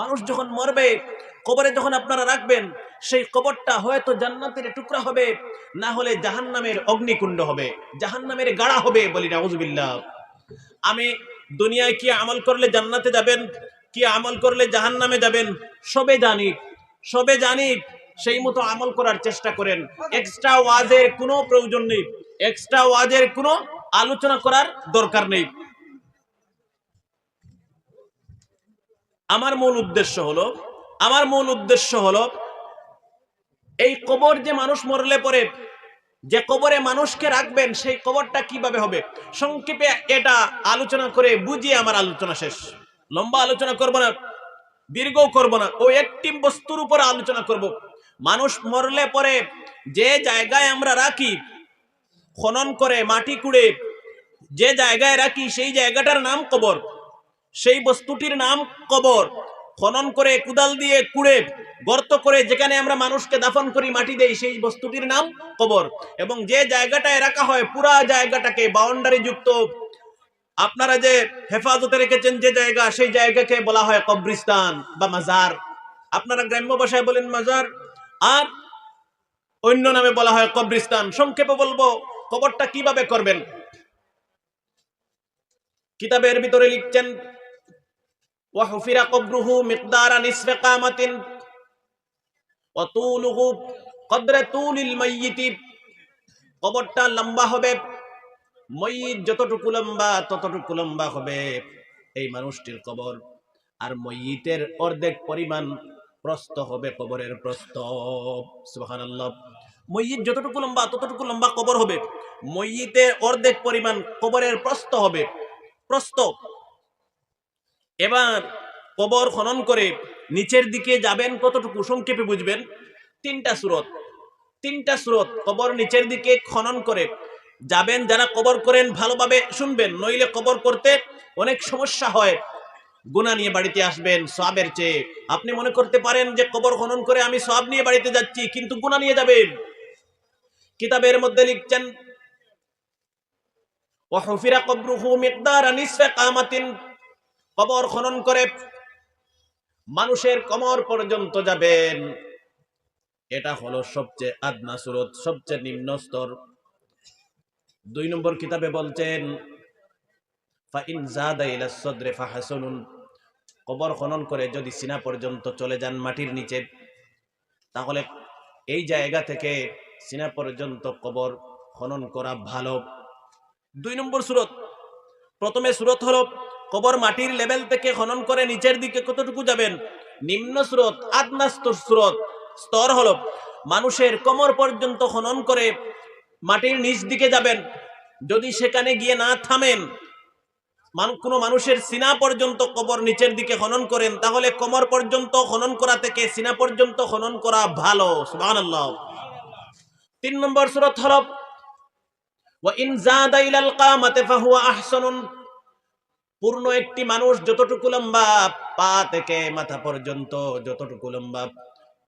মানুষ যখন মরবে, কবরে যখন আপনারা রাখবেন, সেই কবরটা হয়তো জান্নাতের টুকরা হবে, না হলে জাহান্নামের অগ্নিকুণ্ড হবে, জাহান্নামের গাড়া হবে বলি নাউজুবিল্লাহ। আমি দুনিয়ায় কি আমল করলে জান্নাতে যাবেন, কি আমল করলে জাহান্নামে যাবেন, সবে জানি সবে জানি সেই মতো আমল করার চেষ্টা করেন। এক্সট্রা ওয়াজের কোনো প্রয়োজন নেই, এক্সট্রা ওয়াজের কোনো আলোচনা করার দরকার নেই। আমার মূল উদ্দেশ্য হলো, আমার মূল উদ্দেশ্য হলো, এই কবর যে মানুষ মরলে পরে, যে কবরে মানুষকে রাখবেন, সেই কবরটা কীভাবে হবে? সংক্ষেপে এটা আলোচনা করে বুঝিয়ে আমার আলোচনা শেষ। লম্বা আলোচনা করব না দীর্ঘ করব না, ও একটি বস্তুর উপরে আলোচনা করব। মানুষ মরলে পরে যে জায়গায় আমরা রাখি, খনন করে, মাটি কুড়ে, যে জায়গায় রাখি, সেই জায়গাটার নাম কবর। সেই বস্তুটির নাম কবর। খনন করে কুদাল দিয়ে কুড়ে, গর্ত করে যেখানে আমরা মানুষকে দাফন করি, মাটি দেই, সেই বস্তুটির নাম কবর। এবং যে জায়গাটায় রাখা হয়, পুরা জায়গাটাকে বাউন্ডারি যুক্ত। আপনারা যে হেফাজতে রেখেছেন যে জায়গা, সেই জায়গাকে বলা হয় কবরিস্তান বা মাজার। আপনারা গ্রাম্য ভাষায় বলেন মাজার। আর অন্য নামে বলা হয় কবরিস্তান সংক্ষেপে বলব, কবরটা কীভাবে করবেন? কিতাবের ভিতরে লিখছেন ওয়াহুফিরা কবরুহু মিকদারা নিসফে কামাতিন। ওয়াতুলুহু কদরে তুলিল মাইয়িতি। কবরটা লম্বা হবে। ময়িত যতটুকু লম্বা, ততটুকু লম্বা হবে এই মানুষটির কবর। আর ময়িতের অর্ধেক পরিমাণ প্রস্ত হবে কবরের প্রস্ত সুবহানাল্লাহ। ময়িত যতটুকু লম্বা, ততটুকু লম্বা কবর হবে। ময়িতের অর্ধেক পরিমাণ কবরের প্রস্ত হবে। প্রস্ত এবার কবর খনন করে নিচের দিকে যাবেন কতটুকু সংক্ষেপে বুঝবেন? তিনটা সুরত। তিনটা সুরত কবর নিচের দিকে খনন করে যাবেন, যারা কবর করেন ভালোভাবে শুনবেন, নইলে কবর করতে অনেক সমস্যা হয়। গুণা নিয়ে বাড়িতে আসবেন সবের চেয়ে। আপনি মনে করতে পারেন যে কবর খনন করে আমি সব নিয়ে বাড়িতে যাচ্ছি, কিন্তু গুণা নিয়ে যাবেন। কিতাবের মধ্যে লিখছেন কবর খনন করে মানুষের কমর পর্যন্ত যাবেন। এটা হলো সবচেয়ে আদনা সুরত, সবচেয়ে নিম্ন স্তর। দুই নম্বর কিতাবে বলছেন কবর খনন করে যদি সিনা পর্যন্ত চলে যান মাটির নিচে, তাহলে এই জায়গা থেকে সিনা পর্যন্ত কবর খনন করা ভালো। দুই নম্বর সুরত, প্রথমে সুরত হলো কবর মাটির লেভেল থেকে খনন করে নিচের দিকে কতটুকু যাবেন? নিম্ন স্রোত আদনা স্তর স্রোত। স্তর হলো, মানুষের কোমর পর্যন্ত খনন করে মাটির নিচ দিকে যাবেন। যদি সেখানে গিয়ে না থামেন, মান- কোনো মানুষের সিনা পর্যন্ত কবর নিচের দিকে খনন করেন, তাহলে কোমর পর্যন্ত খনন করা থেকে সিনা পর্যন্ত খনন করা ভালো। তিন নম্বর সুরত হলো আহসানুন। পূর্ণ একটি মানুষ যতটুকু লম্বা, পা থেকে মাথা পর্যন্ত যতটুকু লম্বা,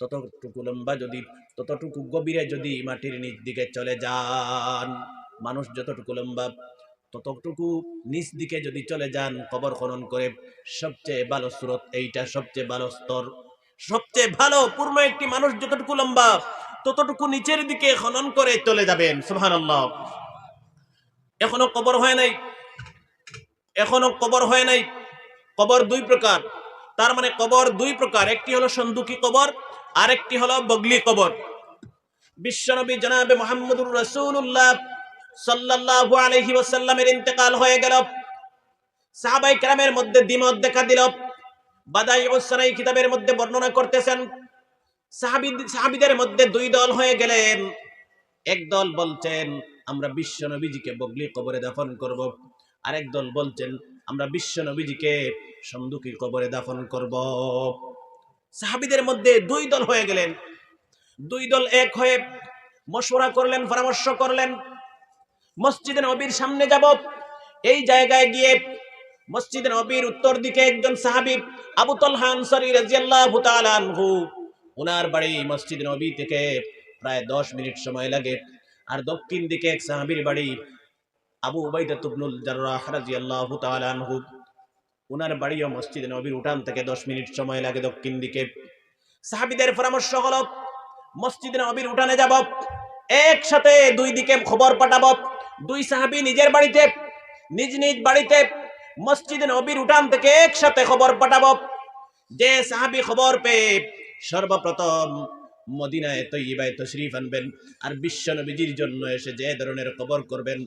ততটুকু লম্বা যদি, ততটুকু গভীরে যদি মাটির নিচ দিকে চলে যান, মানুষ যতটুকু লম্বা, ততটুকু নিচ দিকে যদি চলে যান, কবর খনন করে সবচেয়ে ভালো স্রোত এইটা, সবচেয়ে ভালো স্তর, সবচেয়ে ভালো পূর্ণ একটি মানুষ যতটুকু লম্বা, ততটুকু নিচের দিকে খনন করে চলে যাবেন, সুবহানাল্লাহ। এখনও কবর হয় নাই এখনও কবর হয় নাই। কবর দুই প্রকার। তার মানে কবর দুই প্রকার। একটি হলো সন্দুকি কবর, আরেকটি হলো বগলি কবর। বিশ্বনবী জনাবে মোহাম্মদুর রাসূলুল্লাহ সাল্লাল্লাহু আলাইহি ওয়াসাল্লামের ইন্তেকাল হয়ে গেল। সাহাবাই কেরামের মধ্যে দ্বিমত দেখা দিল। বাদাই ওসানাই কিতাবের মধ্যে বর্ণনা করতেছেন, সাহাবী, সাহাবীদের মধ্যে দুই দল হয়ে গেলেন। এক দল বলছেন, আমরা বিশ্ব নবীজিকে বগলি কবরে দাফন করব। আরেক দল বলছেন আমরা বিশ্ব নবীজিকে সন্দুকি কবরে দাফন করব। সাহাবিদের মধ্যে দুই দল হয়ে গেলেন। দুই দল এক হয়ে মশওরা করলেন, পরামর্শ করলেন, মসজিদে নবীর সামনে যাব। এই জায়গায় গিয়ে মসজিদে নবীর উত্তর দিকে একজন সাহাবী, আবু তলহা আনসারী রাদিয়াল্লাহু তাআলা আনহু ওনার বাড়ি মসজিদ নবী থেকে প্রায় দশ মিনিট সময় লাগে। আর দক্ষিণ দিকে এক সাহাবীর বাড়ি আবু উবাইদা তুবনুল উনার বাড়িও মসজিদে নবীর উঠান থেকে দশ মিনিট সময় লাগে দক্ষিণ দিকে। সাহাবিদের পরামর্শ হলো, মসজিদে নবীর উঠানে যাব, একসাথে দুই দিকে খবর পাঠাব। দুই সাহাবি নিজের বাড়িতে, নিজ নিজ বাড়িতে মসজিদে নবীর উঠান থেকে একসাথে খবর পাঠাব। যে সাহাবি খবর পেয়ে সর্বপ্রথম মদিনায় তৈবায় তশরিফ আনবেন আর বিশ্ব নবীজির জন্য এসে যে ধরনের কবর করবেন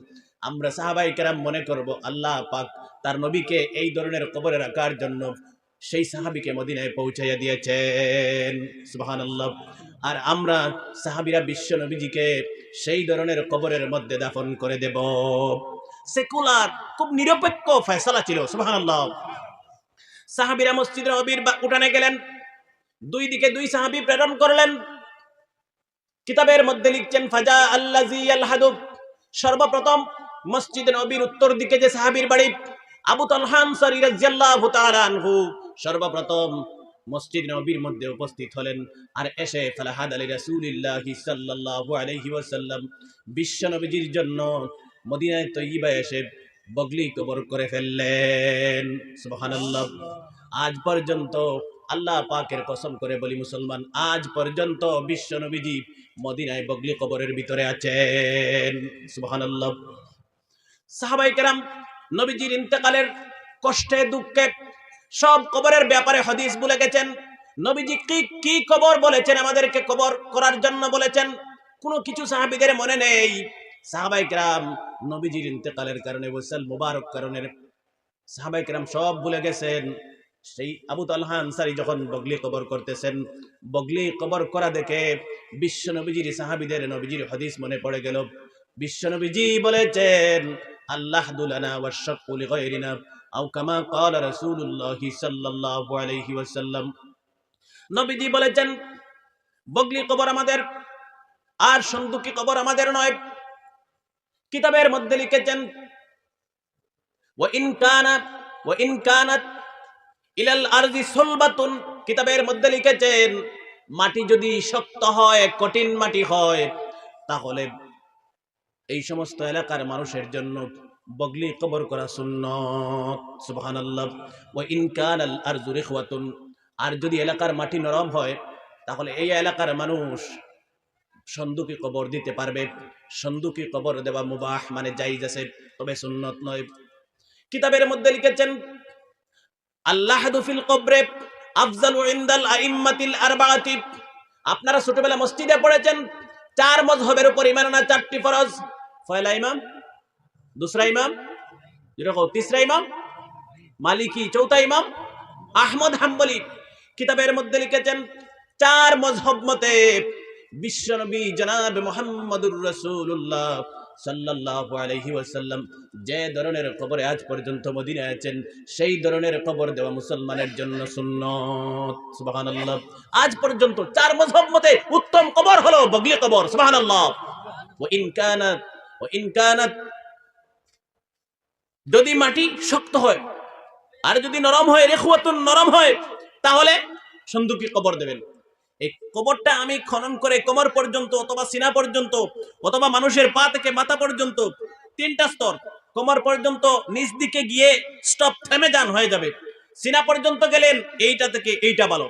আমরা সাহাবাই কেরাম মনে করব, আল্লাহ পাক তার নবীকে এই ধরনের কবরে রাখার জন্য সেই সাহাবিকে মদিনায় পৌঁছাইয়া দিয়েছেন। সুবাহান আল্লাহ আর আমরা সাহাবিরা বিশ্ব নবীজিকে সেই ধরনের কবরের মধ্যে দাফন করে দেব। সেকুলার, খুব নিরপেক্ষ ফেসলা ছিল সুবাহান আল্লাহ সাহাবিরা মসজিদের নবীর বা- উঠানে গেলেন, দুই দিকে দুই সাহাবি প্রেরণ করলেন। কিতাবের মধ্যে লিখছেন, ফাজা আল্লাজি আল সর্বপ্রথম মসজিদ নবীর উত্তর দিকে যে সাহাবীর বাড়ি, আবু তালহান সারি রাদিয়াল্লাহু তাআলা আনহু, সর্বপ্রথম মসজিদ নবীর মধ্যে উপস্থিত হলেন আর এসে ফালাহাদ আলী রাসূলুল্লাহি সাল্লাল্লাহু আলাইহি ওয়াসাল্লাম বিশ্ব নবীজির জন্য মদিনায় তৈয়বায় এসে বগলি কবর করে ফেললেন। সুবহানাল্লাহ। আজ পর্যন্ত আল্লাহ পাকের কসম করে বলি মুসলমান, আজ পর্যন্ত বিশ্ব নবীজি মদিনায় বগলি কবরের ভিতরে আছেন। সুবহানাল্লাহ। সাহাবাই কেরাম নবীজির ইন্তেকালের কষ্টে, দুঃখে সব কবরের ব্যাপারে হদিস বলে গেছেন। নবীজি কি কি কবর বলেছেন আমাদেরকে কবর করার জন্য বলেছেন? কোনো কিছু সাহাবিদের মনে নেই। সাহাবাই কেরাম নবীজির ইন্তেকালের কারণে বলছেন মুবারক কারণের সাহাবাই কেরাম সব ভুলে গেছেন। সেই আবু তালহা আনসারি যখন বগলি কবর করতেছেন, বগলি কবর করা দেখে বিশ্ব নবীজির সাহাবিদের নবীজির হদিস মনে পড়ে গেল। বিশ্ব নবীজি বলেছেন আল্লাহ দুলানা ওয়াশাক্কু লিগায়রিনা, আও কামা ক্বালা রাসূলুল্লাহ সাল্লাল্লাহু আলাইহি ওয়াসাল্লাম। নবীজি বলেছেন, বগলি কবর আমাদের, আর সন্দুকি কবর আমাদের নয়। কিতাবের মধ্যে লিখেছেন, ওয়া ইন কানা, ওয়া ইন কানাত ইলাল আরজি সুলবাতুন। কিতাবের মধ্যে লিখেছেন, মাটি যদি শক্ত হয়, কঠিন মাটি হয়, তাহলে এই সমস্ত এলাকার মানুষের জন্য বগলি কবর করা সুন্নত, সুবহানাল্লাহ। ওয়া ইন কানাল আরজু রিখওয়াতুন। আর যদি এলাকার মাটি নরম হয়, তাহলে এই এলাকার মানুষ সন্দুকি কবর দিতে পারবে। সন্দুকি কবর দেওয়া মুবাহ মানে যাই যাচ্ছে তবে সুন্নত নয়। কিতাবের মধ্যে লিখেছেন আল্লাহ ফিল কবরে আফজালু আপনারা ছোটবেলা মসজিদে পড়েছেন চার মজহবের উপর ইমান আনা চারটি ফরজ। ফয়লা ইমাম, দুসরা ইমাম যেরকম তিসরা ইমাম, মালিকি চৌথা ইমাম, আহমদ হাম্বলি কিতাবের মধ্যে লিখেছেন, চার মজহব মতে বিশ্বনবী জনাব মোহাম্মদুর রাসূলুল্লাহ। ওয়াসাল্লাম, যে ধরনের কবরে আজ পর্যন্ত মদিনায় আছেন, সেই ধরনের কবর দেওয়া মুসলমানের জন্য সুন্নত। সুবহানাল্লাহ। আজ পর্যন্ত চার মজহব মতে উত্তম কবর হলো বগলি কবর, সুবহানাল্লাহ। ওয়া ইন কানাত ওয়া ইন যদি মাটি শক্ত হয়, আর যদি নরম হয় রেখুয়াতুন নরম হয়, তাহলে সন্দুকি কবর দেবেন। এই কবরটা আমি খনন করে কোমর পর্যন্ত অথবা সিনা পর্যন্ত অথবা মানুষের পা থেকে মাথা পর্যন্ত তিনটা স্তর, কোমর পর্যন্ত নিচ দিকে গিয়ে স্টপ থেমে যান, হয়ে যাবে। সিনা পর্যন্ত গেলেন, এইটা থেকে এইটা ভালো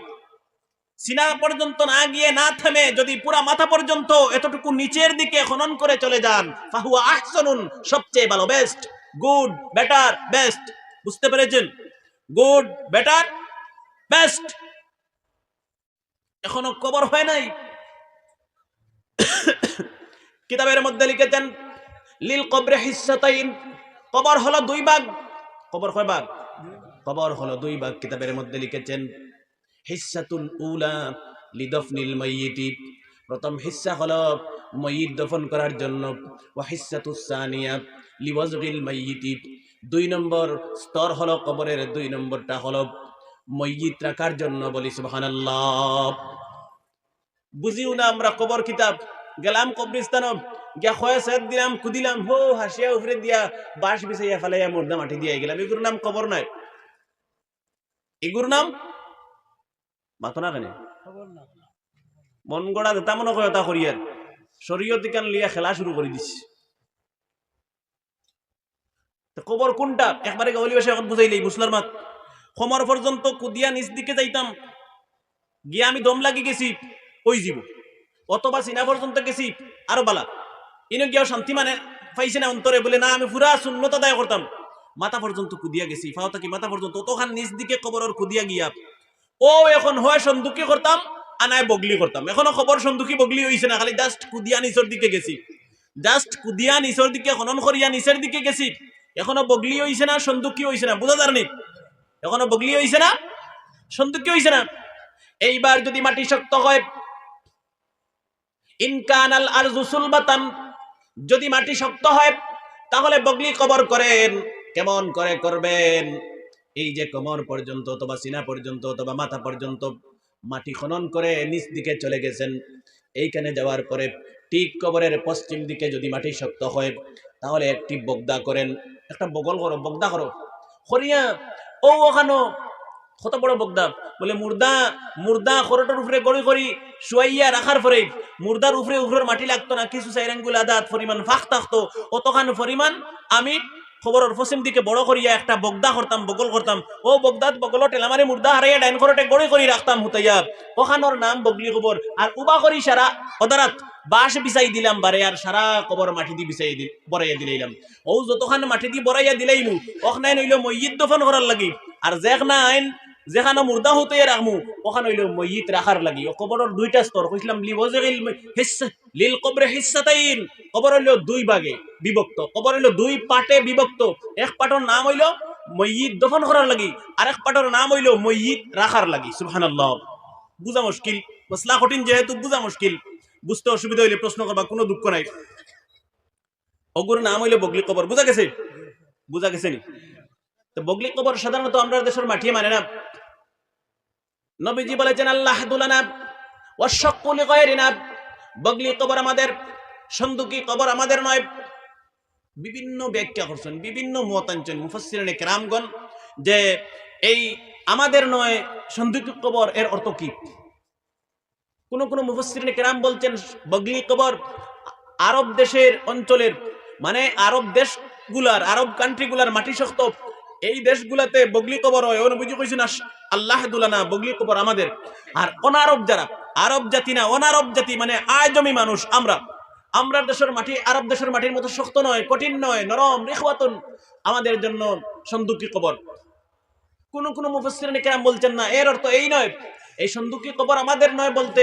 সিনা পর্যন্ত না গিয়ে না থেমে যদি পুরা মাথা পর্যন্ত এতটুকু নিচের দিকে খনন করে চলে যান, ফাহুয়া আহসানুন সবচেয়ে ভালো বেস্ট গুড বেটার বেস্ট বুঝতে পেরেছেন? গুড বেটার বেস্ট এখনও কবর হয় নাই। কিতাবের মধ্যে লিখেছেন, লিল কবরে হিসাতাইন, কবর হলো দুই ভাগ। কবর কয় ভাগ? কবর হলো দুই ভাগ। কিতাবের মধ্যে লিখেছেন, হিসাতুল উলা লিদফনিল মাইয়িতি। প্রথম হিস্সা হলো ময়িত দফন করার জন্য। ওয়া হিসাতুস সানিয়া লিওয়াজগিল মাইয়িতি। দুই নম্বর স্তর হলো কবরের, দুই নম্বরটা হলো ময়িত রাখার জন্য বলি সুবহানাল্লাহ। বুঝিও না আমরা কবর কিতাব। গেলাম কবরিস্তান গিয়া খয়া সেদ দিলাম কুদিলাম হো হাসিয়া উফরে দিয়া বাঁশ বিছাইয়া ফেলাইয়া মুর্দা মাটি দিয়ে গেলাম। এগুলোর নাম কবর নাই নাম? না কেন? মন গড়া দেতা মনে কয় তা করিয়ার। শরীয়ত কান লিয়া খেলা শুরু করে দিছি। কবর কোনটা? একবারে গাওয়ালি ভাষায় এখন বুঝাইলেই মুসলার মাত সমর পর্যন্ত কুদিয়া নিচ দিকে যাইতাম। গিয়ে আমি দম লাগি গেছি ওই জীব অথবা সিনা পর্যন্ত গেছি, আরও বালা। ইনো গিয়াও শান্তি মানে পাইছে না অন্তরে বলে, না, আমি পুরা শূন্যতা দায় করতাম। মাথা পর্যন্ত কুদিয়া গেছি, ফাও থাকি মাথা পর্যন্ত অতখান নিচ দিকে কবরের কুদিয়া গিয়া। ও, এখন হয় সন্দুকি করতাম আনায় বগলি করতাম এখনও খবর সন্দুকি বগলি হইছে না, খালি জাস্ট কুদিয়া নিচর দিকে গেছি। জাস্ট কুদিয়া নিচর দিকে, খনন করিয়া নিচের দিকে গেছি। এখনও বগলি হইছে না, সন্দুকি হইছে না বুঝা যারনি এখনও বগলি হইছে না? সন্দুকি হইছে না? এইবার যদি মাটি শক্ত হয় ইনকানাল আর জুসুলবাতান যদি মাটি শক্ত হয়, তাহলে বগলি কবর করেন, কেমন করে করবেন? এই যে কোমর পর্যন্ত অথবা সিনা পর্যন্ত অথবা মাথা পর্যন্ত মাটি খনন করে নিচ দিকে চলে গেছেন, এইখানে যাওয়ার পরে ঠিক কবরের পশ্চিম দিকে যদি মাটি শক্ত হয়, তাহলে একটি বগদা করেন। একটা বগল করো, বগদা করো। করিয়া ও ওখানো। কত বড় বকদাম বলে, মুর্দা মুর্দা খরটার উপরে গড়ি করি, শুয়াইয়া রাখার পরে। মুর্দার উপরে উপরের মাটি লাগতো না, কিছু সাইরাঙ্গুল আদাত, পরিমাণ ফাঁক থাকতো। অতখান পরিমাণ? আমি খবরের পশ্চিম দিকে বড় করিয়া একটা বগদা করতাম, বগল করতাম। ও বগদাত বগল টেলামারি মুর্দা হারাইয়া ডাইন করতে গড়ে করি রাখতাম হুতাইয়া ওখানোর নাম বগলি খবর আর উবা করি সারা অদারাত বাঁশ বিছাই দিলাম বারে আর সারা কবর মাটি দিয়ে বিছাই দিল বড়াইয়া দিলাইলাম। ও যতখান মাটি দিয়ে বড়াইয়া দিলাইমু ওখানে নইল মসজিদ দফন করার লাগি। আর যেখ না আইন যেখানে মুর্দা হতে রাখমু ওখানে হইল মসজিদ রাখার লাগি। কবরের দুইটা স্তর কইছিলাম হিস্সা লিল কবরে হিস্সাতাইন কবর হইল দুই ভাগে বিভক্ত। কবর হইল দুই পাটে বিভক্ত। এক পাটর নাম হইল মসজিদ দফন করার লাগি আর এক পাটর নাম হইল মসজিদ রাখার লাগি, সুবহানাল্লাহ। বুঝা মুশকিল। মসলা কঠিন যেহেতু বুঝা মুশকিল। বুঝতে অসুবিধা হইলে প্রশ্ন করবা কোনো দুঃখ নাই। অগুর নাম হইলে বগলি কবর বুঝা গেছে? বুঝা গেছে নি? তো বগলি কবর সাধারণত আমরা দেশের মাটিয়ে মানে না। নবীজি বলেছেন, আল্লাহ দুলানা ওয়াশাক্কুলি গায়রিনা বগলি কবর আমাদের, সন্দুকি কবর আমাদের নয়। বিভিন্ন ব্যাখ্যা করছেন, বিভিন্ন মতাঞ্চল মুফাসসিরিনে কেরামগণ যে এই আমাদের নয়, সন্দুকি কবর এর অর্থ কি? কোন কোন মুফাসসিরিনে কেরাম বলছেন, বগলি কবর আরব দেশের অঞ্চলের মানে আরব দেশগুলার, আরব কান্ট্রিগুলার মাটি শক্ত এই দেশগুলাতে বগলি কবর হয়। অনুবুঝি কইছেন আল্লাহ দুলানা, বগলি কবর আমাদের। আর অনারব যারা, আরব জাতি না, অনারব জাতি মানে আয়জমি মানুষ, আমরা। আমরা দেশের মাটি, আরব দেশের মাটির মতো শক্ত নয়, কঠিন নয়, নরম, রেখওয়াতুন, আমাদের জন্য সন্দুকি কবর। কোন কোন মুফাসসিরিনে কেরাম বলছেন না, এর অর্থ এই নয়। এই সন্দুকি কবর আমাদের নয় বলতে,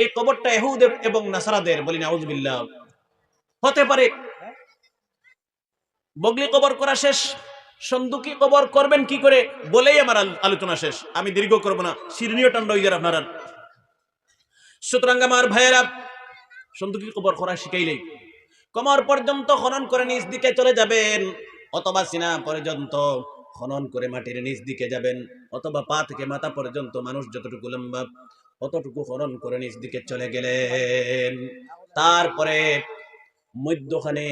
এই কবরটা ইহুদের এবং নাসারাদের, বলি নাউজুবিল্লাহ। হতে পারে, বগলি কবর করা শেষ সন্দুকি কবর করবেন কি করে? বলেই আমার আলোচনা শেষ। আমি দীর্ঘ করব না। শিরনীয় টান্ড হয়ে যার আপনারা। সুতরাং আমার ভাইয়েরা, সন্দুকি কবর করা শিখাইলেই। কমর পর্যন্ত খনন করে নিজ দিকে চলে যাবেন, অথবা সিনা পর্যন্ত খনন করে মাটির নিচ দিকে যাবেন, অথবা পা থেকে মাথা পর্যন্ত মানুষ যতটুকু লম্বা, অতটুকু খনন করে নিচ দিকে চলে গেলেন। তারপরে মধ্যখানে,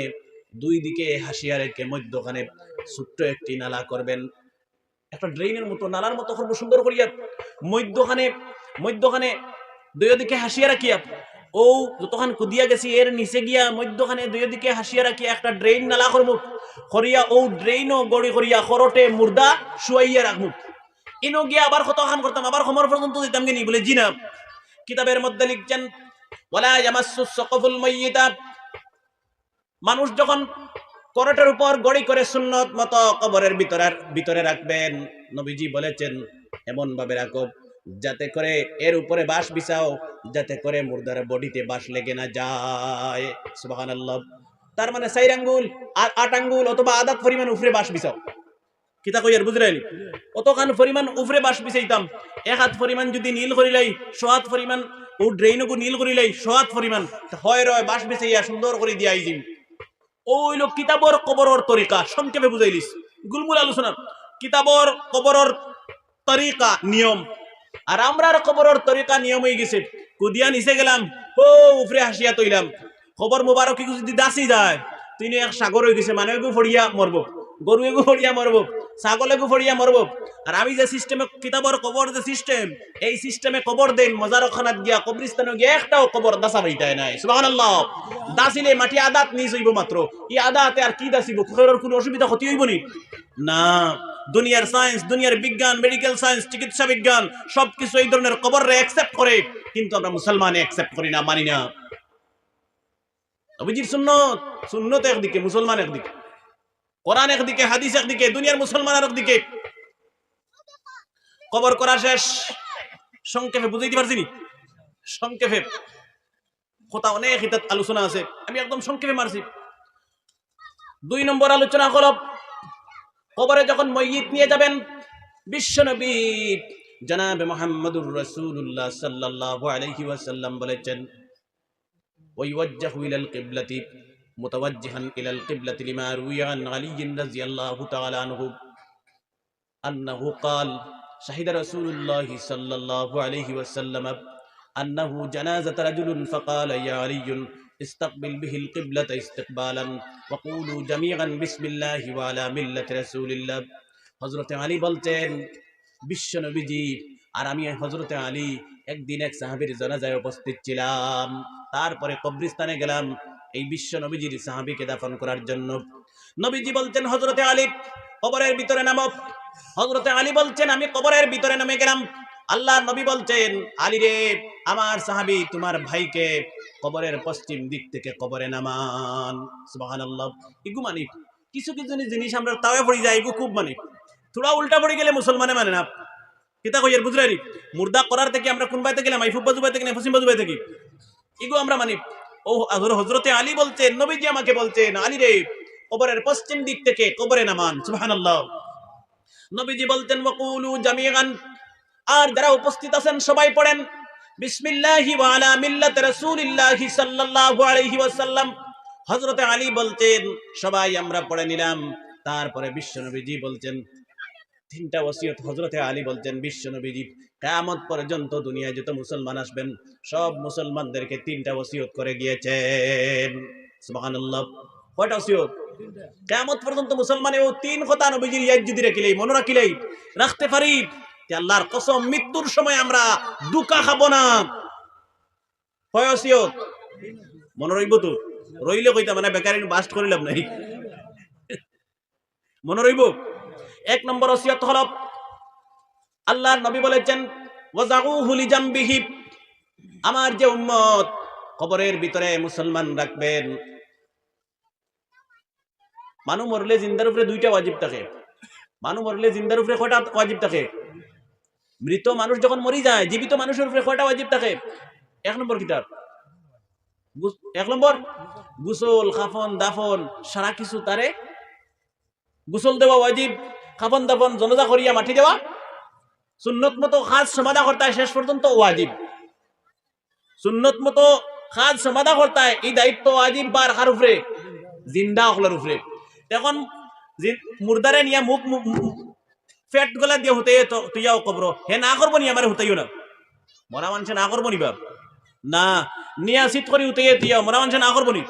দুই দিকে হাসিয়া রেখে মধ্যখানে ছোট্ট একটি নালা করবেন। একটা ড্রেইনের মতো নালার মতো করব সুন্দর করিয়া মধ্যখানে মধ্যখানে দুই দিকে হাসিয়া রাখিয়া, ও যতখান কুদিয়া গেছি, এর নিচে গিয়া মধ্যখানে দুই দিকে হাসিয়া রাখিয়া একটা ড্রেইন নালা করব করিয়া ও ড্রেইনও গড়ি করিয়া খরটে মুর্দা শুয়াইয়া রাখব ইনো গিয়া আবার কতখান করতাম, আবার সমর পর্যন্ত দিতাম গিনি বলে জি না। কিতাবের মধ্যে লিখছেন মাইয়িতা। মানুষ যখন করটের উপর গড়ি করে সুন্নত মতো কবরের ভিতরে ভিতরে রাখবেন? নবীজি বলেছেন এমন ভাবে রাখো, যাতে করে এর উপরে বাঁশ বিছাও, যাতে করে মুর্দার বডিতে বাঁশ লেগে না যায়। সুবহানাল্লাহ। তার মানে চাইর আঙ্গুল আর আট আঙ্গুল অথবা আদাত পরিমাণ উপরে বাঁশ বিছাও। কিতা কইয়ার বুঝলেন? অতখান পরিমাণ উপরে বাঁশ বিছাইতাম। এক হাত পরিমাণ যদি নীল করিলাই সোহাত পরিমাণ ও ড্রেইনকু নীল করিলাই সোহাত পরিমাণ। হয় রয় বাঁশ বিছাইয়া সুন্দর করে দিয়া আইজিম ও হইল কিতাবর কবরর তরিকা, সংক্ষেপে বুঝাইলিস গুলমুল আলোচনা, কিতাবর কবরর তরিকা, নিয়ম। আর আমরার কবরর তরিকা নিয়ম হয়ে গেছে। কুদিয়া নিচে গেলাম ও উপরে হাসিয়া তৈলাম। খবর মোবারক যদি দাসি যায়, তিনি এক সাগর হয়ে গেছে মানে ফড়িয়া মরব। গরু এগু ফড়িয়া মরব ছাগল এগু ফড়িয়া মরব। আর আমি যে সিস্টেমে কিতাবর কবর যে সিস্টেম এই সিস্টেমে কবর দেন মজার খানাত গিয়া কবরিস্তানে গিয়া একটাও কবর দাসা পাইতাই নাই। সুবহানাল্লাহ। দাসিলে মাটি আদাত নিজ হইব মাত্র। ই আদাতে আর কি দাসিব? কুকুরের কোনো অসুবিধা ক্ষতি হইব নি? না। দুনিয়ার সায়েন্স দুনিয়ার বিজ্ঞান মেডিকেল সায়েন্স চিকিৎসা বিজ্ঞান, সবকিছু এই ধরনের কবরে অ্যাকসেপ্ট করে, কিন্তু আমরা মুসলমানে অ্যাকসেপ্ট করি না, মানি না। নবীজির সুন্নত। সুন্নত একদিকে, মুসলমান একদিকে। কোরআন একদিকে, হাদিস একদিকে, দুনিয়ার মুসলমান আর একদিকে। কবর করা শেষ। সংক্ষেপে বুঝাইতে পারছি নি? সংক্ষেপে। কথা অনেক হিতাত আলোচনা আছে। আমি একদম সংক্ষেপে মারছি। দুই নম্বর আলোচনা করব কবরে যখন মইয়িত নিয়ে যাবেন বিশ্বনবী জনাবে মোহাম্মদুর রসুল্লাহ সাল্লাহ আলহি ওয়াসাল্লাম বলেছেন ওই ওয়াজ্জাহ ইলাল কিবলাতি। إلى القبلة لما روي عن علي رضي الله تعالى عنه أنه قال شهد رسول الله صلى الله عليه وسلم أنه جنازة رجل فقال يا علي استقبل به القبلة استقبالا وقولوا جميعا بسم الله وعلى ملة رسول الله হজরতে আলী বলতেন বিশ্ব নবীজি আর আমি হজরতে আলী একদিন এক সাহাবীর জানাজায় উপস্থিত ছিলাম তারপরে কবরিস্তানে গেলাম এই বিশ্ব নবীজির সাহাবীকে দাফন করার জন্য নবীজি বলতেন হজরতে আলী, কবরের ভিতরে নামো। হজরতে আলী বলছেন, আমি কবরের ভিতরে নামে গেলাম। আল্লাহ নবী বলছেন, আলী রে, আমার সাহাবী তোমার ভাইকে কবরের পশ্চিম দিক থেকে কবরে নামান। ইগু মানি কিছু কিছু জিনিস আমরা তাওয়ে পড়ি যায় ইগু খুব মানে। থোড়া উল্টা পড়ে গেলে মুসলমানে মানে না। কিতা কইয়ার বুঝলাই মুর্দা করার থেকে আমরা কোন বাইতে গেলাম? আইফুব বাজু বাইতে গেলাম? পশ্চিম বাইতে কি ইগো আমরা মানি ও হজরতে আলী বলছেন নবীজি আমাকে বলছেন আলী রে, কবরের পশ্চিম দিক থেকে কবরে নামান, সুবহানাল্লাহ। নবীজি বলতেন, ওয়াকুলু জামিআন। আর যারা উপস্থিত আছেন, সবাই পড়েন, বিসমিল্লাহি ওয়া আলা মিল্লাত সাল্লাল্লাহু আলাইহি ওয়াসাল্লাম। হযরতে আলী বলতেন, সবাই আমরা পড়ে নিলাম। তারপরে বিশ্বনবীজি বলছেন তিনটা ওসিয়ত হজরতে আলী বলছেন বিশ্বনবীজি কেয়ামত পর্যন্ত দুনিয়ায় যত মুসলমান আসবেন, সব মুসলমানদেরকে তিনটা ওসিয়ত করে গিয়েছেন। পর্যন্ত মুসলমানে ও তিন যদি রাখিলেই রাখতে পারি মৃত্যুর সময় আমরা দুকা না। মনে তো? রইলে মানে মনে রইব? এক নম্বর ওসিয়ত হল আল্লাহ নবী বলেছেন, ওয়াজাউহু লিজামবিহি আমার যে উম্মত, কবরের ভিতরে মুসলমান রাখবেন। মানু মরলে জিন্দার উপরে দুইটা ওয়াজিব থাকে। মানু মরলে জিন্দার উপরে কয়টা ওয়াজিব থাকে? মৃত মানুষ যখন মরি যায়, জীবিত মানুষের উপরে কয়টা ওয়াজিব থাকে? এক নম্বর কিতাব এক নম্বর? গুসল, খাফন, দাফন, সারা কিছু তারে গুসল দেওয়া ওয়াজিব। খাফন দাফন জনজা করিয়া মাটি দেওয়া। সুন্নত মতো খাজ সমাধা করতে হয় শেষ পর্যন্ত ওয়াজিব। সুন্নত মতো খাজ সমাধা করতে হয় এই দায়িত্ব ওয়াজিব বার কার উপরে জিন্দা হকলের উপরে এখন মুর্দারে নিয়া মুখ ফেট গলা দিয়ে হতে তুইয়াও কবর হে না করব নি আমার হতেইও না? মরা মানুষে না করব নি বাপ? না। নিয়া শীত করি হতে তুইয়া মরা মানুষে না করব নি?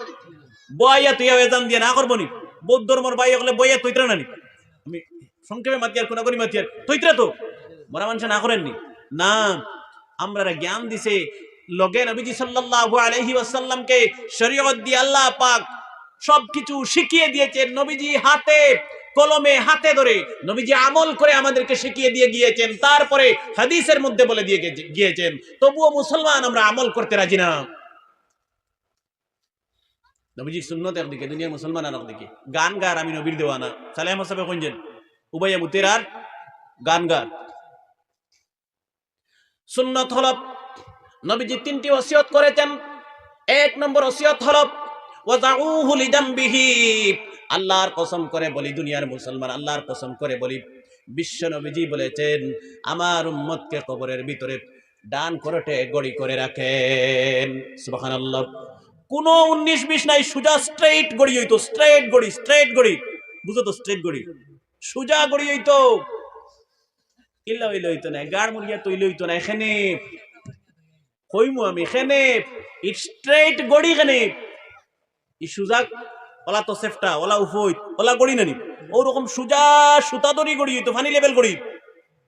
বইয়া তুইয়াও এজান দিয়ে না করব নি? বৌদ্ধ ধর্মর বাই হলে বইয়া তৈত্রা নানি আমি সংক্ষেপে মাতিয়ার কোনা করি মাতিয়ার। তৈত্রা তো? মরা মানুষে না করেননি? না। আমরা জ্ঞান দিছে, লগে নবীজি সাল্লাল্লাহু আলাইহি ওয়াসাল্লামকে শরীয়ত দিয়ে আল্লাহ পাক সবকিছু শিখিয়ে দিয়েছেন নবীজি হাতে, কলমে, হাতে ধরে। নবীজি আমল করে আমাদেরকে শিখিয়ে দিয়ে গিয়েছেন, তারপরে হাদিসের মধ্যে বলে দিয়ে গিয়েছেন। তবুও মুসলমান আমরা আমল করতে রাজি না। নবীজি সুন্নত একদিকে দুনিয়ার মুসলমান আর একদিকে গান গার আমি নবীর দেওয়ানা। সালেহ মোসাফে কঞ্জেন উবাইয়া মুতেরার গান গান সুন্নত হল নবীজি তিনটি ওসিয়ত করেছেন। এক নম্বর ওসিয়ত হল ওয়াজাউহু আল্লাহর কসম করে বলি, দুনিয়ার মুসলমান আল্লাহর কসম করে বলি, বিশ্ব নবীজি বলেছেন, আমার উম্মতকে কবরের ভিতরে ডান করটে গড়ি করে রাখেন। সুবহানাল্লাহ। কোনো উনিশ বিশ নাই, সুজা স্ট্রেইট গড়ি হইতো স্ট্রেইট গড়ি স্ট্রেইট গড়ি। বুঝো তো স্ট্রেইট গড়ি। সুজা গড়ি হইতো ইল্লা হইলে গাড় মুড়িয়া তৈলে হইতো না এখানে আমি ই ফানি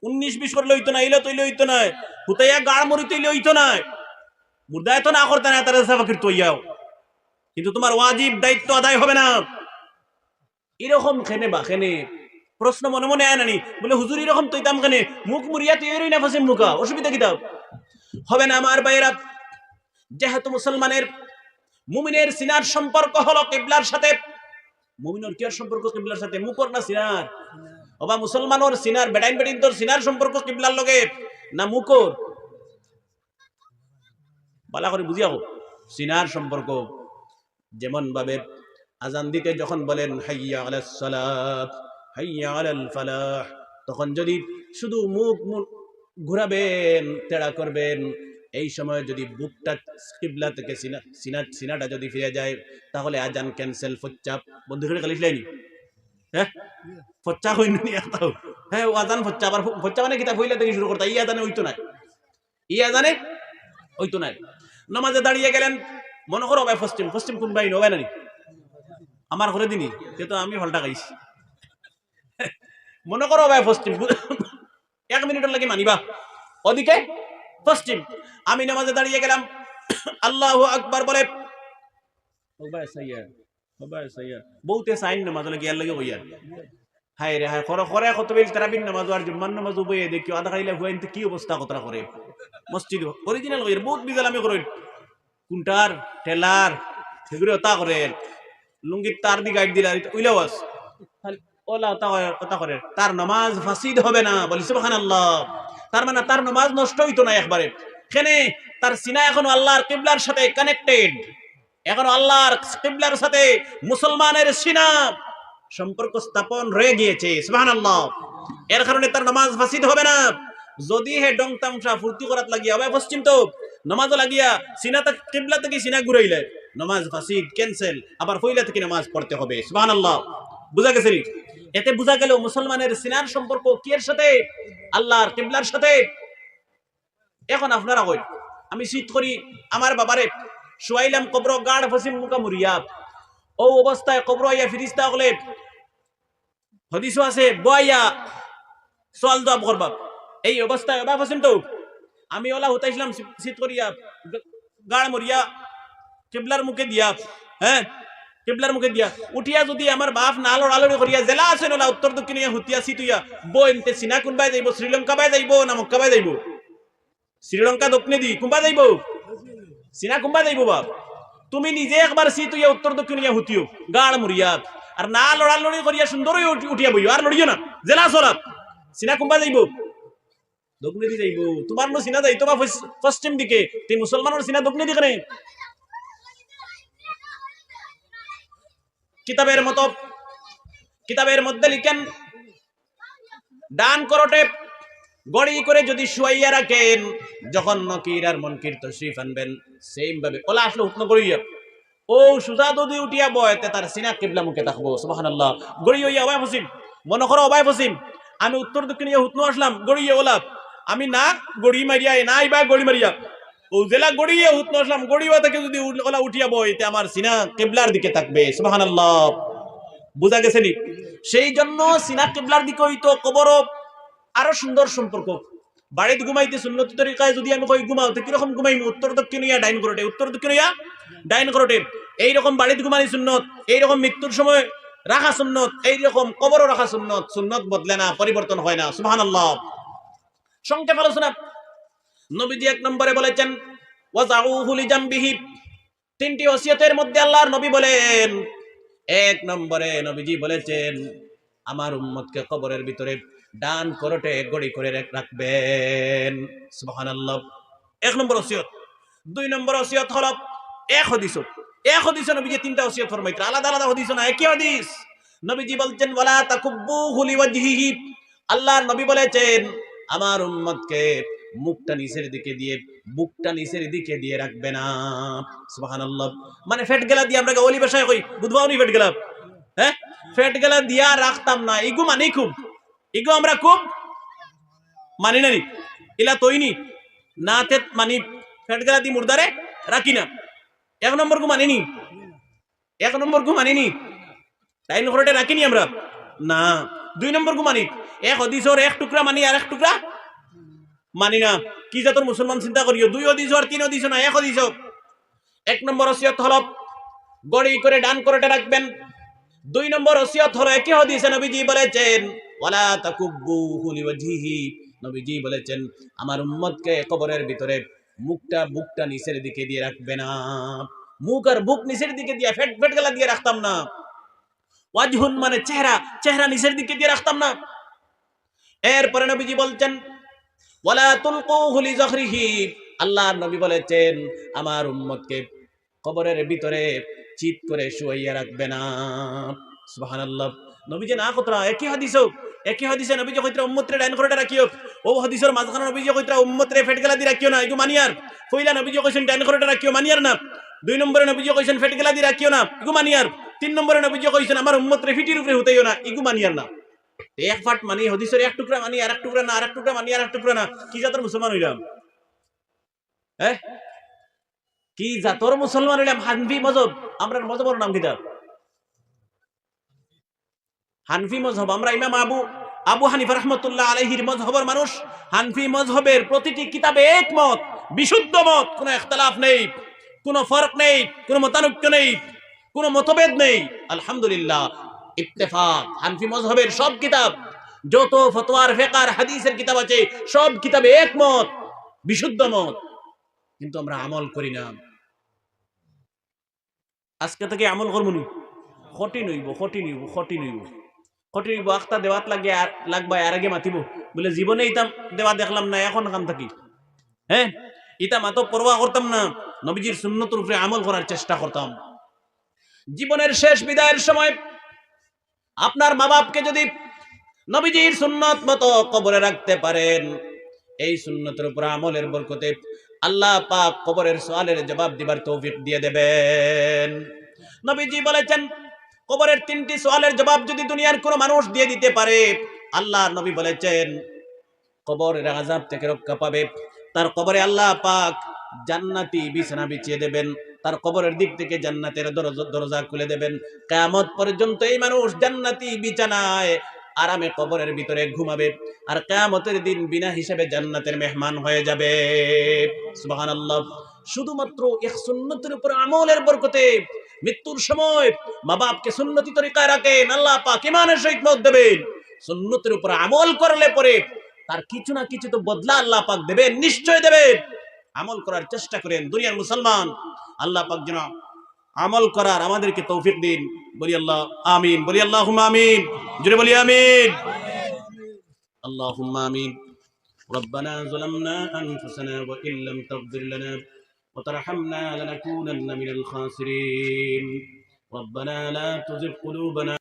উনিশ বিশ করলে হইতো না ইলে তৈলে হইতো না হুতাইয়া গাড় মরি তৈলে হইতো না মুর্দায় তো না করতে না তারা তৈয়াও কিন্তু তোমার ওয়াজিব, দায়িত্ব আদায় হবে না। এরকম খেনে বা খেনে। প্রশ্ন মনে মনে আয় নানি বলে, হুজুর, এরকম তৈতাম কেনে? মুখ মুরিয়া তৈরি না ফাসিম মুখা। অসুবিধা কি দাও হবে না আমার বাইরা যেহেতু মুসলমানের মুমিনের সিনার সম্পর্ক হলো কিবলার সাথে, মুমিনের কি সম্পর্ক সাথে? মুকর না সিনার? অবা মুসলমানের সিনার তোর সিনার সম্পর্ক লগে? না বালা করে বুঝিয়া হোক, সিনার সম্পর্ক যেমন ভাবে আজান দিতে যখন বলেন, হাইয়া আলাস সালাত। ফালাহ। তখন যদি শুধু মুখ মুখ ঘুরাবেন, তেড়া করবেন, এই সময় যদি বুকটা কিবলা থেকে সিনা সিনা সিনাটা যদি ফিরে যায়, তাহলে আজান ক্যান্সেল ফচ্চা বন্ধু করে কালিস লাইনি হ্যাঁ? ফচ্চা হইনি নি একটাও হ্যাঁ ও আজান ফচ্চা আবার ফচ্চা মানে শুরু করতে। ই আজানে হইতো না ই আজানে হইতো না নামাজে দাঁড়িয়ে গেলেন। মনে করো ভাই পশ্চিম পশ্চিম কোন বাই নবাই নানি আমার ঘরে দিনই কিন্তু আমি ফলটা খাইছি। মনে করো ভাই পশ্চিম এক মিনিটের লাগে মানিবা। ওদিকে পশ্চিম আমি নামাজে দাঁড়িয়ে গেলাম। আল্লাহ আকবার বলে বহুতে সাইন নামাজ লাগে, ইয়ার লাগে কইয়া হায় রে, হায়, খরে খরে কত বেল তারাবিন নামাজ, আর জুম্মান নামাজ উবয়ে দেখি, আধা খাইলে হুয়াইনতে কি অবস্থা কতরা করে। মসজিদ অরিজিনাল কইর বহুত বিজাল আমি করি কুন্টার টেলার, সেগুলো তা করে। লুঙ্গির তার দি গাইড দিলা উইলাও আস। তার নামাজ ফাসিদ হবে না, বলি সুবহানাল্লাহ। তার মানে তার নামাজ নষ্ট হইতো না একবারে। কেনে তার সিনা এখন আল্লাহর কিবলার সাথে কানেক্টেড এখন আল্লাহর কিবলার সাথে মুসলমানের সিনা সম্পর্ক স্থাপন রয়ে গিয়েছে, সুবহানাল্লাহ। এর কারণে তার নামাজ ফাসিদ হবে না। যদি হে ডং তামসা ফুর্তি করাত লাগিয়া হবে পশ্চিম তো নামাজও লাগিয়া সিনা তাক কিবলা থেকে সিনা ঘুরাইলে, নামাজ ফাসিদ ক্যান্সেল আবার ফইলা থেকে নামাজ পড়তে হবে, সুবহানাল্লাহ। বুঝা গেছে? এতে বুঝা গেল মুসলমানের সিনার সম্পর্ক কি এর সাথে? আল্লাহর কিবলার সাথে? এখন আপনারা কই আমি শীত করি, আমার বাবারে শুয়াইলাম কবর গাড় ফসিম মুকা মুরিয়া ও অবস্থায় কবর আইয়া ফিরিস্তা হলে, হদিসও আছে বইয়া সোয়াল জবাব করবা এই অবস্থায়, অবা ফসিম তো, আমি ওলা হতাইছিলাম শীত করিয়া গাড় মরিয়া কেবলার মুখে দিয়া হ্যাঁ? কেবলার মুখে দিয়া। উঠিয়া যদি আমার বাপ না লড়ালড়ি করিয়া জেলা আছে না উত্তর দক্ষিণ হুতিয়া সিতুইয়া বই এনতে সিনা কোনবাই যাইব? শ্রীলঙ্কা বাই যাইব না মক্কা বাই যাইব? শ্রীলঙ্কা দক্ষিণে দি, কোনবা যাইব? সিনা কোনবা যাইব বাপ? তুমি নিজে একবার সিতুইয়া উত্তর দক্ষিণ হুতিও। গাড় মরিয়া আর না লড়ালড়ি করিয়া সুন্দর উঠি- উঠিয়া বইও আর লড়িও না, জেলা সরাব সিনা কোনবা যাইব? দক্ষিণে দি যাইব। তোমার সিনা যাইতো বা পশ্চ- পশ্চিম দিকে। তুই মুসলমানের সিনা দক্ষিণে দিকে নেই কিতাবের মতো, কিতাবের মধ্যে লিখেন ডান করটে গড়ি করে যদি শুয়াইয়া রাখেন, যখন নকির আর মনকির তশরিফ আনবেন সেম ভাবে। ওলা আসলে হুতন করিয়া ও সুজা যদি উঠিয়া বয়তে তার সিনা কিবলা মুখে থাকব, সুবহানাল্লাহ। গড়ি হইয়া অবাই ফসিম মনে করো অবাই ফসিম আমি উত্তর দক্ষিণ হুতন আসলাম, গড়িয়ে ওলা। আমি না গড়ি মারিয়া, না আইবা গড়ি মারিয়া। জেলা গড়িয়ে হুতন আসলাম গড়িয়া থেকে যদি ওলা উঠিয়া বইতে আমার সিনা কিবলার দিকে থাকবে, সুবহানাল্লাহ। বুঝা গেছে সেই জন্য সিনা কিবলার দিকে হইতো কবর আরও সুন্দর সম্পর্ক। বাড়িতে ঘুমাইতে সুন্নত তরিকায় যদি আমি কই ঘুমাও, তো কীরকম ঘুমাইম? উত্তর দক্ষিণ ইয়া ডাইন করোটে উত্তর দক্ষিণ ইয়া ডাইন করোটে এইরকম বাড়িতে ঘুমানি সুন্নত, এইরকম মৃত্যুর সময় রাখা সুন্নত, এইরকম কবরও রাখা সুন্নত সুন্নত বদলে না, পরিবর্তন হয় না, সুবহানাল্লাহ। সংক্ষেপ আলোচনা নবীজি এক নম্বরে বলেছেন তিনটি ওসিয়তের মধ্যে আল্লাহর নবী বলেন, এক নম্বরে নবীজি বলেছেন, আমার উম্মতকে কবরের ভিতরে ডান করটে গড়ি করে রাখ- রাখবেন। সুবহানাল্লাহ। এক নম্বর ওসিয়ত। দুই নম্বর ওসিয়ত হলো এক হদিস এক হদিস নবীজি তিনটা ওসিয়ত ফরমাইতে আলাদা আলাদা হদিস না, একই হদিস। নবীজি বলছেন, ওয়ালা তাকুব্বু হুলি আল্লাহর নবী বলেছেন, আমার উম্মতকে মুখটা নিচের দিকে দিয়ে, বুকটা নিচের দিকে দিয়ে রাখবে না। সুবহানাল্লাহ। মানে ফেট গেলা দিয়ে আমরা ওলি ভাষায় কই বুধবাও নি ফেট গেলা? হ্যাঁ? ফেট গেলা দিয়া রাখতাম না। ইগু মানি খুব। ইগু আমরা খুব মানি না নি? ইলা তৈনি। না তে মানি ফেট গেলা দি মুর্দারে রাখি না। এক নম্বর কু মানিনি। এক নম্বর কু মানিনি। টাইম ঘরটে রাখিনি আমরা। না। দুই নম্বর গু মানি। এক হদিসর এক টুকরা মানি আর এক টুকরা মানি না। কি জাতর মুসলমান চিন্তা করিও? দুই হদিস আর তিন হদিস না, এক হদিস এক নম্বর ওসিয়ত হল গড়ি করে, ডান করেটা রাখবেন। দুই নম্বর ওসিয়ত হলো একই হদিসে নবীজি বলেছেন, ওয়ালা তাকুব্বু হুলি ওয়াজহিহি নবীজি বলেছেন, আমার উম্মতকে কবরের ভিতরে মুখটা, বুকটা নিচের দিকে দিয়ে রাখবে না। মুখ আর বুক নিচের দিকে দিয়ে ফেট ফেট গলা দিয়ে রাখতাম না। ওয়াজহুন মানে চেহারা চেহারা নিচের দিকে দিয়ে রাখতাম না। এরপরে নবীজি বলছেন ওয়ালা তুলকুহু লিযখরিহি আল্লাহর নবী বলেছেন, আমার উম্মতকে কবরের ভিতরে চিত করে শুয়াইয়া রাখবে না। সুবহানাল্লাহ। নবীজি না কতরা, একই হাদিস একই হাদিসে নবীজি কইতরা উম্মতরে ডাইন করে রাখিও, ও হাদিসের মাঝখানে নবীজি কইতরা উম্মতরে ফেট দি রাখিও না এগু মানিয়ার কইলা নবীজি কইছেন ডাইন করে রাখিও, মানিয়ার না। দুই নম্বরে নবীজি কইছেন ফেট গলা দি রাখিও না এগু মানিয়ার। তিন নম্বরে নবীজি কইছেন, আমার উম্মতরে ফিটির উপরে হতেইও না এগু মানিয়ার না। এক ফাট মানি, হদিসের এক টুকরা মানি আর এক টুকরা না আর এক টুকরা মানি আর এক টুকরা না। কি জাতের মুসলমান হইলাম? হ্যাঁ কি জাতর মুসলমান হইলাম? হানফি মজহব। আমরা মজহবর নাম কিতাব? হানফি মজহব। আমরা ইমাম আবু আবু হানিফা রহমতুল্লাহ আলহির মজহবের মানুষ। হানফি মজহবের প্রতিটি কিতাবে একমত বিশুদ্ধ মত। কোনো ইখতলাফ নেই, কোনো ফরক নেই, কোনো মতানৈক্য নেই, কোনো মতভেদ নেই। আলহামদুলিল্লাহ। ইত্তেফাক, হানফি মজহবের সব কিতাব, যত ফতোয়ার, ফেকার, হাদিসের কিতাব আছে, সব কিতাবে একমত, বিশুদ্ধ মত, কিন্তু আমরা আমল করি না। আজকে থেকে আমল করব নি? খটি নইব খটি নইব খটি নইব খটি নইব আখতা দেওয়াত লাগে আর লাগবা, আর আগে মাতিব। বলে, জীবনে ইতাম দেওয়া দেখলাম না, এখন কাম থাকি। হ্যাঁ? ইতাম এত পরোয়া করতাম না, নবীজির সুন্নতর উপরে আমল করার চেষ্টা করতাম। জীবনের শেষ বিদায়ের সময় আপনার মা বাপকে যদি নবীজির সুন্নত মতো কবরে রাখতে পারেন, এই সুন্নতের উপর আমলের বরকতে আল্লাহ পাক কবরের সওয়ালের জবাব দিবার তৌফিক দিয়ে দেবেন। নবীজি বলেছেন, কবরের তিনটি সওয়ালের জবাব যদি দুনিয়ার কোনো মানুষ দিয়ে দিতে পারে, আল্লাহ নবী বলেছেন, কবরের আযাব থেকে রক্ষা পাবে। তার কবরে আল্লাহ পাক জান্নাতি বিছানা বিছিয়ে দেবেন। তার কবরের দিক থেকে জান্নাতের দরজা খুলে দেবেন। কিয়ামত পর্যন্ত এই মানুষ জান্নাতি বিছানায় আরামে কবরের ভিতরে ঘুমাবে আর কিয়ামতের দিন বিনা হিসাবে জান্নাতের মেহমান হয়ে যাবে। শুধুমাত্র এক সুন্নতের উপর আমলের বরকতে মৃত্যুর সময় মা বাপকে সুন্নতি তরিকায় রাখেন, আল্লাহ পাক ইমানের সহিত মত দেবেন। সুন্নতের উপর আমল করলে পরে তার কিছু না কিছু তো বদলা আল্লাহ পাক দেবেন, নিশ্চয় দেবেন। আমল করার চেষ্টা করেন দুনিয়ার মুসলমান। আল্লাহ পাক যেন আমল করার আমাদেরকে তৌফিক দিন বলি আল্লাহ আমিন বলি আল্লাহ আমিন জুড়ে বলি আমিন اللهم آمين ربنا ظلمنا أنفسنا وإن لم تغفر لنا وترحمنا لنكونن من الخاسرين ربنا لا تزغ قلوبنا